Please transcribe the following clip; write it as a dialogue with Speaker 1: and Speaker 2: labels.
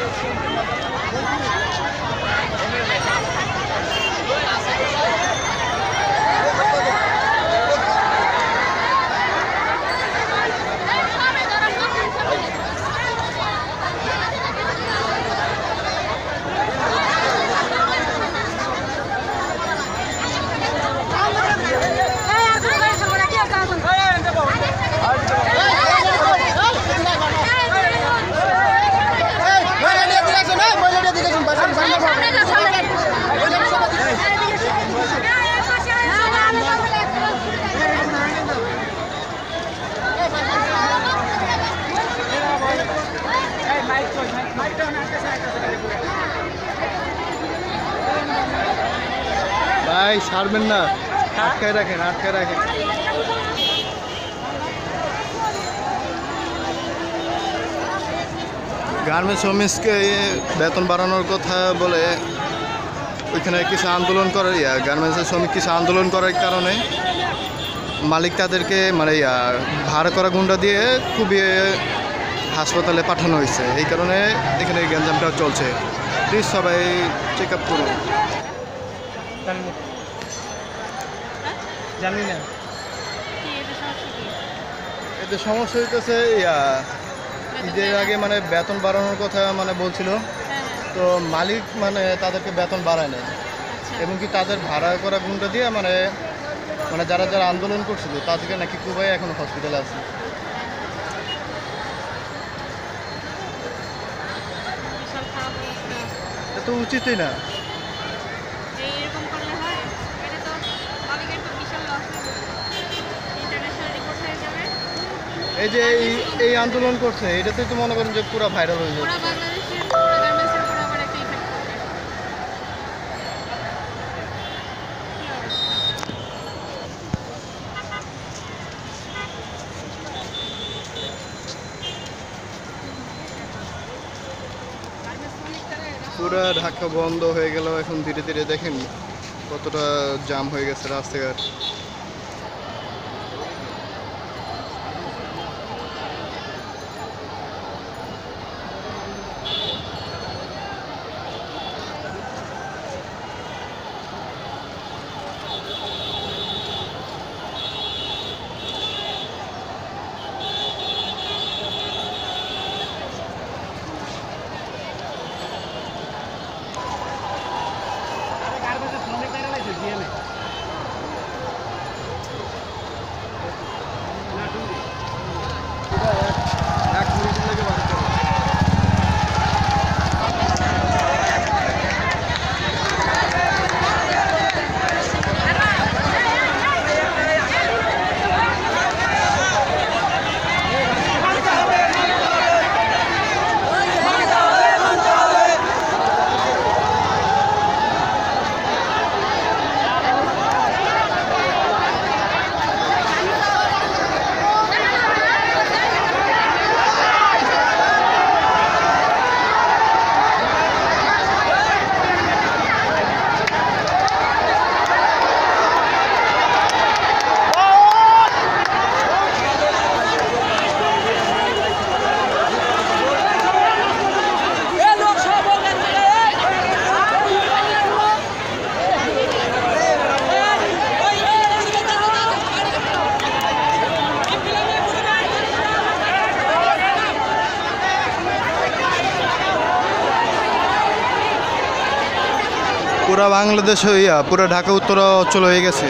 Speaker 1: Thank you. ভাই ছাড়বেন না। আটকায় রাখেন আটকায় রাখেন। গার্মেন্টস শ্রমিককে বেতন বাড়ানোর কথা বলে ওইখানে কিছু আন্দোলন করার ইয়া গার্মেন্টসের শ্রমিক কিছু আন্দোলন করার কারণে মালিক তাদেরকে মানে ইয়া ভাড়া করা গুন্ডা দিয়ে খুবই হাসপাতালে পাঠানো হয়েছে। এই কারণে এখানে এই গ্যাঞ্জামটা চলছে। প্লিজ সবাই চেক আপ করুন।
Speaker 2: জানি না।
Speaker 3: কি এটা
Speaker 1: এতে সমস্যা হইতেছে ইয়া ঈদের আগে মানে বেতন বাড়ানোর কথা মানে বলছিল।
Speaker 3: হ্যাঁ হ্যাঁ।
Speaker 1: তো মালিক মানে তাদেরকে বেতন বাড়ায় না
Speaker 3: আচ্ছা
Speaker 1: এবং কি তাদের ভাড়া করা গুণটা দিয়ে মানে মানে যারা যারা আন্দোলন করছিল তাদেরকে নাকি কুবাই এখন হসপিটালে আছে। তো উচিতই না।
Speaker 3: এই যাবে।
Speaker 1: যে এই আন্দোলন করছে এটাতে তো মনে করেন যে পুরো ভাইরাল হয়ে
Speaker 3: পুরো পুরো
Speaker 1: ঢাকা বন্ধ হয়ে গেল এখন ধীরে ধীরে দেখেন কতটা জাম হয়ে গেছে রাস্তাঘাট। পুরা বাংলাদেশ হইয়া পুরা ঢাকা উত্তর অঞ্চল হয়ে গেছে।